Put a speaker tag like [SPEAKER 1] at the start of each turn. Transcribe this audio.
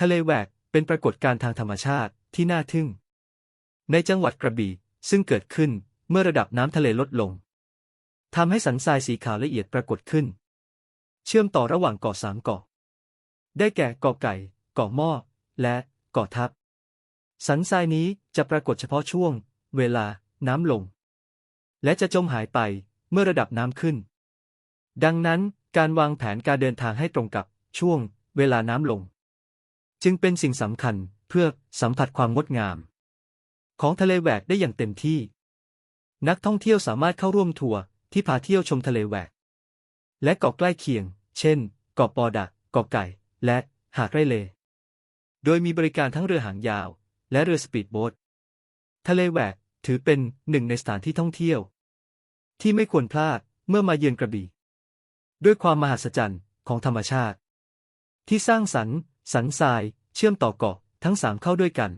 [SPEAKER 1] ทะเลแหวกเป็นปรากฏการณ์ทางธรรมชาติที่น่าทึ่ง ในจังหวัดกระบี่ซึ่งเกิดขึ้นเมื่อระดับน้ำทะเลลดลงทำให้สันทรายสีขาวละเอียดปรากฏขึ้น เชื่อมต่อระหว่างเกาะสามเกาะ ได้แก่เกาะไก่เกาะหม้อและเกาะทับ สันทรายนี้จะปรากฏเฉพาะช่วง เวลา น้ำลง และจะจมหายไปเมื่อระดับน้ำขึ้น ดังนั้นการวางแผนการเดินทางให้ตรงกับช่วง เวลาน้ำลง จึงเป็นสิ่งสำคัญเพื่อสัมผัสความงดงาม ของทะเลแหวกได้อย่างเต็มที่ นักท่องเที่ยวสามารถเข้าร่วมทัวร์ที่พาเที่ยวชมทะเลแหวก และเกาะใกล้เคียง เช่น เกาะปอดะเกาะไก่ และหาดไรเล โดยมีบริการทั้งเรือหางยาว และเรือสปีดโบ๊ททะเลแหวกถือเป็นหนึ่งในสถานที่ท่องเที่ยว ที่ไม่ควรพลาดเมื่อมาเยือนกระบี่ ด้วยความมหัศจรรย์ของธรรมชาติ ที่สร้างสรรค์สันทราย เชื่อมต่อเกาะทั้งสามเข้าด้วยกัน